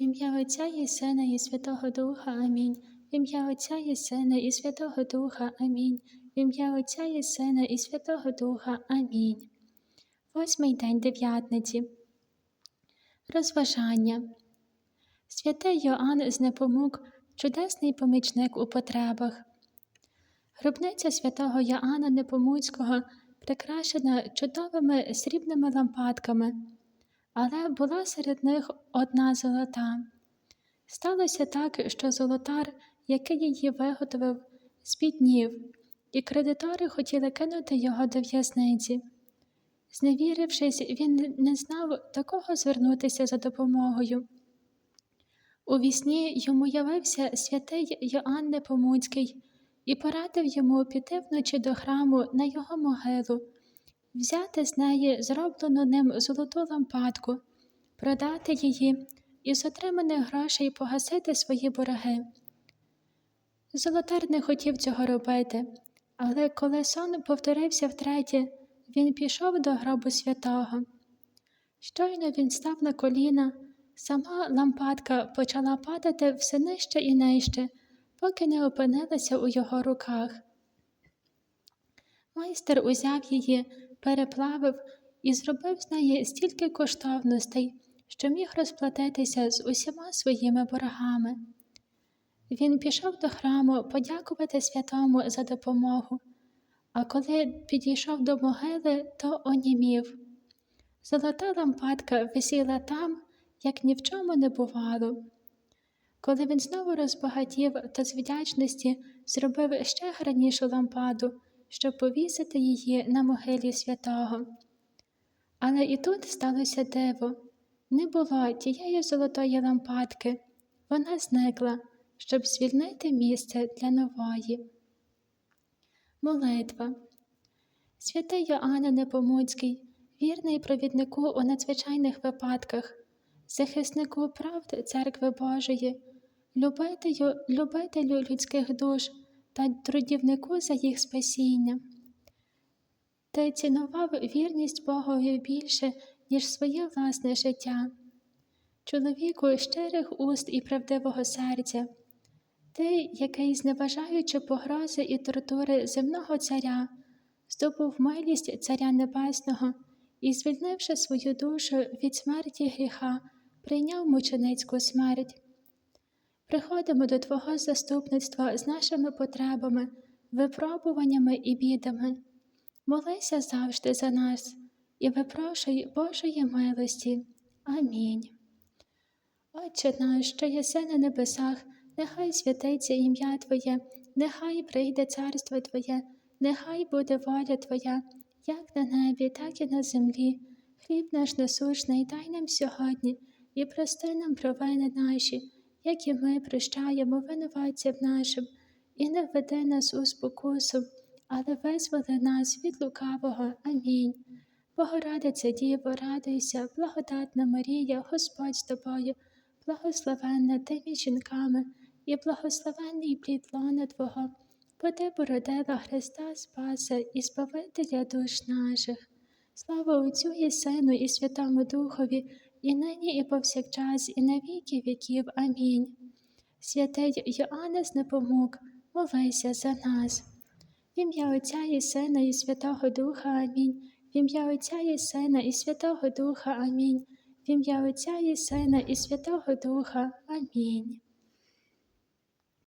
В ім'я Отця і Сина і Святого Духа. Амінь. В ім'я Отця і Сина і Святого Духа. Амінь. В ім'я Отця і Сина і Святого Духа. Амінь. Восьмий день дев'ятниці. Розважання. Святий Йоанн з Непомук – чудесний помічник у потребах. Гробниця святого Йоанна Непомуцького прикрашена чудовими срібними лампадками, але була серед них одна золота. Сталося так, що золотар, який її виготовив, збіднів, і кредитори хотіли кинути його до в'язниці. Зневірившись, він не знав, до кого звернутися за допомогою. У вісні йому явився святий Йоанн Непомуцький і порадив йому піти вночі до храму на його могилу, взяти з неї зроблену ним золоту лампадку, продати її і з отриманих грошей погасити свої борги. Золотар не хотів цього робити, але коли сон повторився втретє, він пішов до гробу святого. Щойно він став на коліна, сама лампадка почала падати все нижче і нижче, поки не опинилася у його руках. Майстер узяв її, переплавив і зробив з неї стільки коштовностей, що міг розплатитися з усіма своїми боргами. Він пішов до храму подякувати святому за допомогу, а коли підійшов до могили, то онімів. Золота лампадка висіла там, як ні в чому не бувало. Коли він знову розбагатів, то з вдячності зробив ще гарнішу лампаду, щоб повісити її на могилі святого. Але і тут сталося диво не було тієї золотої лампадки, вона зникла, щоб звільнити місце для нової. Молитва. Святий Йоанна Непомуцький, вірний провіднику у надзвичайних випадках, захиснику правди Церкви Божої, любителю, любителю людських душ та трудівнику за їх спасіння. Ти цінував вірність Богові більше, ніж своє власне життя, чоловіку щирих уст і правдивого серця, ти, який, зневажаючи погрози і тортури земного царя, здобув милість Царя Небесного і, звільнивши свою душу від смерті гріха, прийняв мученицьку смерть. Приходимо до Твого заступництва з нашими потребами, випробуваннями і бідами. Молися завжди за нас і випрошуй Божої милості. Амінь. Отче наш, що єси на небесах, нехай святиться ім'я Твоє, нехай прийде царство Твоє, нехай буде воля Твоя, як на небі, так і на землі. Хліб наш насущний дай нам сьогодні і прости нам провини наші, як і ми прощаємо винуватцям нашим, і не введи нас у спокусу, але визволи нас від лукавого. Амінь. Богородиця Діво, радуйся, благодатна Марія, Господь з тобою, благословенна ти між жінками, і благословенний плід лона Твого, бо ти породила Христа Спаса і Збавителя душ наших. Слава Отцю і Сину, і Святому Духові, і нині, і повсякчас, і на віки віків. Амінь. Святий Йоаннес Непомук, молися за нас. В ім'я Отця і Сина, і Святого Духа Амінь. В ім'я Отця і Сина, і Святого Духа Амінь. В ім'я Отця і Сина, і Святого Духа. Амінь.